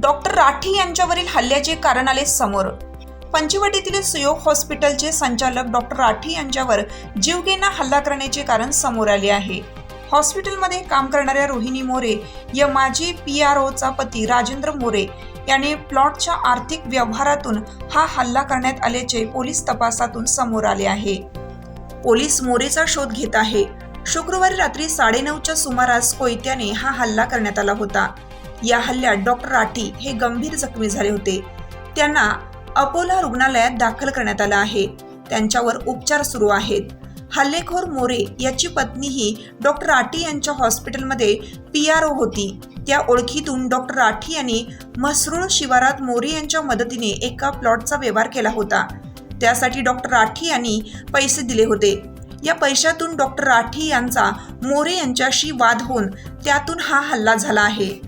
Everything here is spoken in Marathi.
Doctor Rathi यांच्यावरील हल्ल्याचे कारण आले समोर. पंचवटीतील सुयोग हॉस्पिटलचे संचालक डॉक्टर राठी यांच्यावर जीवघेणा हल्ला करण्याचे कारण समोर आले आहे. हॉस्पिटलमध्ये काम करणाऱ्या रोहिणी मोरे या माजी पी आर ओचा पती राजेंद्र मोरे याने प्लॉटच्या आर्थिक व्यवहारातून हा हल्ला करण्यात आल्याचे पोलीस तपासातून समोर आले आहे. पोलीस मोरेचा शोध घेत आहे. शुक्रवारी रात्री साडेनऊच्या सुमारास कोयत्याने हा हल्ला करण्यात आला होता. या हल्ल्यात डॉक्टर राठी हे गंभीर जखमी झाले होते. त्यांना अपोला रुग्णालयात दाखल करण्यात आलं आहे. त्यांच्यावर उपचार सुरू आहेत. हल्लेखोर मोरे याची पत्नीही डॉक्टर राठी यांच्या हॉस्पिटलमध्ये पी आर ओ होती. त्या ओळखीतून डॉक्टर राठी यांनी म्हसरूळ शिवारात मोरे यांच्या मदतीने एका प्लॉटचा व्यवहार केला होता. त्यासाठी डॉक्टर राठी यांनी पैसे दिले होते. या पैशातून डॉक्टर राठी यांचा मोरे यांच्याशी वाद होऊन त्यातून हा हल्ला झाला आहे.